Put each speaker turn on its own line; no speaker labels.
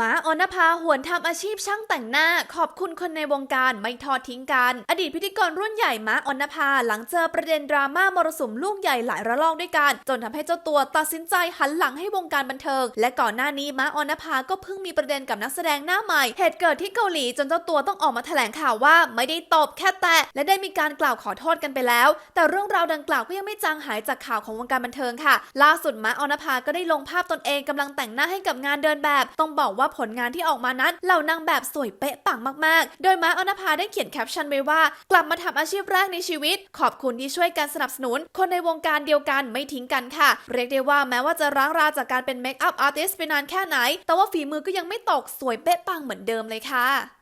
หมาออนภาหวนทำอาชีพช่างแต่งหน้า ขอบคุณคนในวงการไม่ทอดทิ้งกัน อดีตพิธีกรรุ่นใหญ่หมาออนภาหลังเจอประเด็นดราม่ามรสุมลูกใหญ่หลายระลอกด้วยกัน จนทำให้เจ้าตัวตัดสินใจหันหลังให้วงการบันเทิง และก่อนหน้านี้หมาออนภาก็เพิ่งมีประเด็นกับนักแสดงหน้าใหม่ เหตุเกิดที่เกาหลีจนเจ้าตัวต้องออกมาแถลงข่าวว่าไม่ได้ตบแค่แตะและได้มีการกล่าวขอโทษกันไปแล้ว แต่เรื่องราวดังกล่าวก็ยังไม่จางหายจากข่าวของวงการบันเทิงค่ะ ล่าสุดหมาออนภาก็ได้ลงภาพตนเองกำลังแต่งหน้าให้กับงานเดินแบบ ต้องบอกว่าผลงานที่ออกมานั้นเหล่านางแบบสวยเป๊ะปังมากๆ โดยมาออนภาได้เขียนแคปชั่นไว้ว่า กลับมาทำอาชีพแรกในชีวิต ขอบคุณที่ช่วยกันสนับสนุน คนในวงการเดียวกันไม่ทิ้งกันค่ะ เรียกได้ว่าแม้ว่าจะร้างราจากการเป็นเมคอัพอาร์ติสต์ไปนานแค่ไหน แต่ว่าฝีมือก็ยังไม่ตกสวยเป๊ะปังเหมือนเดิมเลยค่ะ